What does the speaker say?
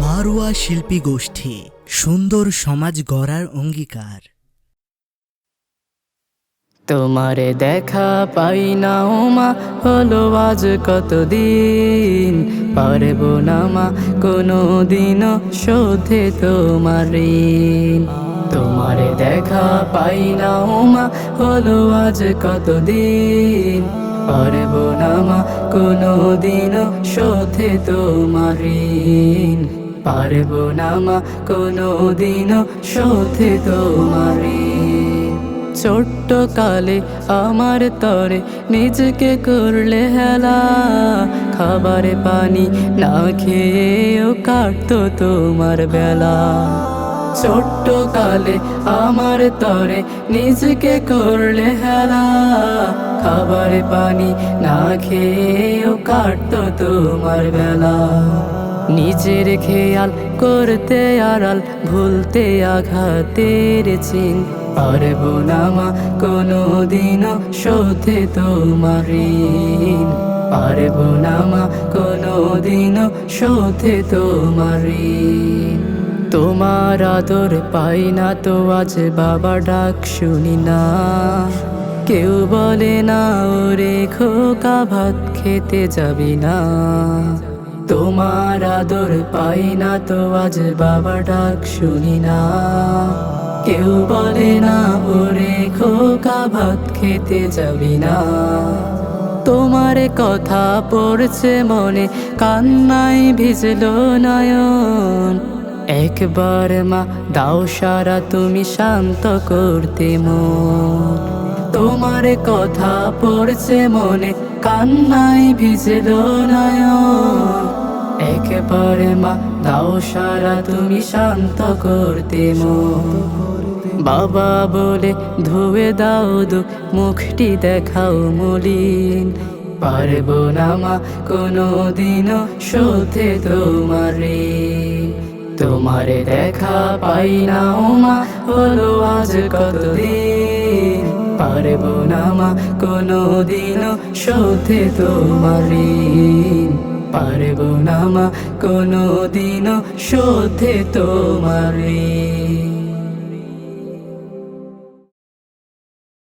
মারুয়া শিল্পী গোষ্ঠী, সুন্দর সমাজ গড়ার অঙ্গীকার। তোমারে দেখা পাই না ওমা হলো আজ কতদিন? পারব না মা কোনো দিনও শোধে তোমার ঋণ। তোমারে দেখা পাই না ওমা হলো আজ কতদিন? পারব না মা কোনো দিনও শোধে তোমার ঋণ। পারব না মা কোনো দিনও শোধে তোমার ছোট্ট কালে আমার তরে নিজকে করলে হেলা। খাবারে পানি না খেয়েও কাটতো তোমার বেলা। ছোট্ট কালে আমার তরে নিজকে করলে হেলা। খাবারে পানি না খেয়েও কাটতো তোমার বেলা। নিজের খেয়াল করতে আড়াল, ভুলতে আঘাতের চিন। পারব না কোনো দিনও শোধে তোমার ঋণ। পারব না কোনো দিনও শোধে তোমার তোমার আদর পাই না তো আজ বাবা ডাক শুনি না। কেউ বলে না, ওরে খোকা, ভাত খেতে যাবি না। তোমার আদর পাই না তো আজ বাবা ডাক শুনি না। কেউ বলে না, ওরে খোকা, ভাত খেতে যাবি না। তোমার কথা পড়ছে মনে, কান্নায় ভিজলো নয়ন। একবার মা, দাও সারা তুমি শান্ত করতে মন। তোমার কথা পড়ছে মনে, কান্নায় ভিজলো নয়ন। একবারে মা, দাও সারা তুমি শান্ত করতে মন। বাবা বলে, ধুয়ে দাও দু মুখটি দেখাও মলিন। পারব না মা কোনো দিনও শোধে তোমার। তোমারে দেখা পাই না মা, হলো আজ কতদিন? পারব না মা কোনো দিনও শোধে তোমার ঋণ। পারব না মা কোনো দিনও শোধে তোমার।